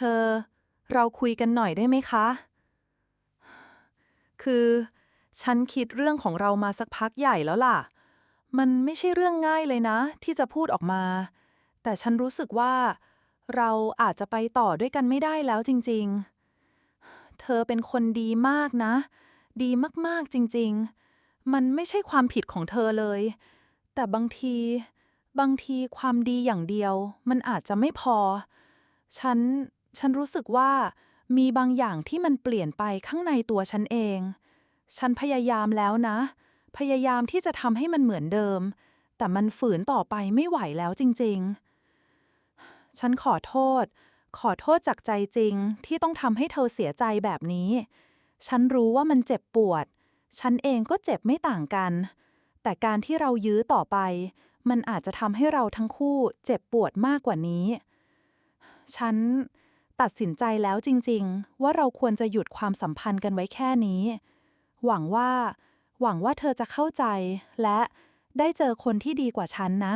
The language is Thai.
เธอ เราคุยกันหน่อยได้ไหมคะ คือ ฉันคิดเรื่องของเรามาสักพักใหญ่แล้วล่ะ มันไม่ใช่เรื่องง่ายเลยนะ ที่จะพูดออกมา แต่ฉันรู้สึกว่า เราอาจจะไปต่อด้วยกันไม่ได้แล้วจริง ๆ เธอเป็นคนดีมากนะ ดีมากๆจริง ๆ มันไม่ใช่ความผิดของเธอเลย แต่บางที บางทีความดีอย่างเดียว มันอาจจะไม่พอ ฉัน ฉันรู้สึกว่ามีบางอย่างที่มันเปลี่ยนไปข้างในตัวฉันเอง ฉันพยายามแล้วนะ พยายามที่จะทำให้มันเหมือนเดิม แต่มันฝืนต่อไปไม่ไหวแล้วจริง ๆ ฉันขอโทษ ขอโทษจากใจจริงที่ต้องทำให้เธอเสียใจแบบนี้ ฉันรู้ว่ามันเจ็บปวด ฉันเองก็เจ็บไม่ต่างกัน แต่การที่เรายื้อต่อไป มันอาจจะทำให้เราทั้งคู่เจ็บปวดมากกว่านี้ ฉัน ตัดสินใจแล้วจริง ๆ ว่าเราควรจะหยุดความสัมพันธ์กันไว้แค่นี้ หวังว่า หวังว่าเธอจะเข้าใจและได้เจอคนที่ดีกว่าฉันนะ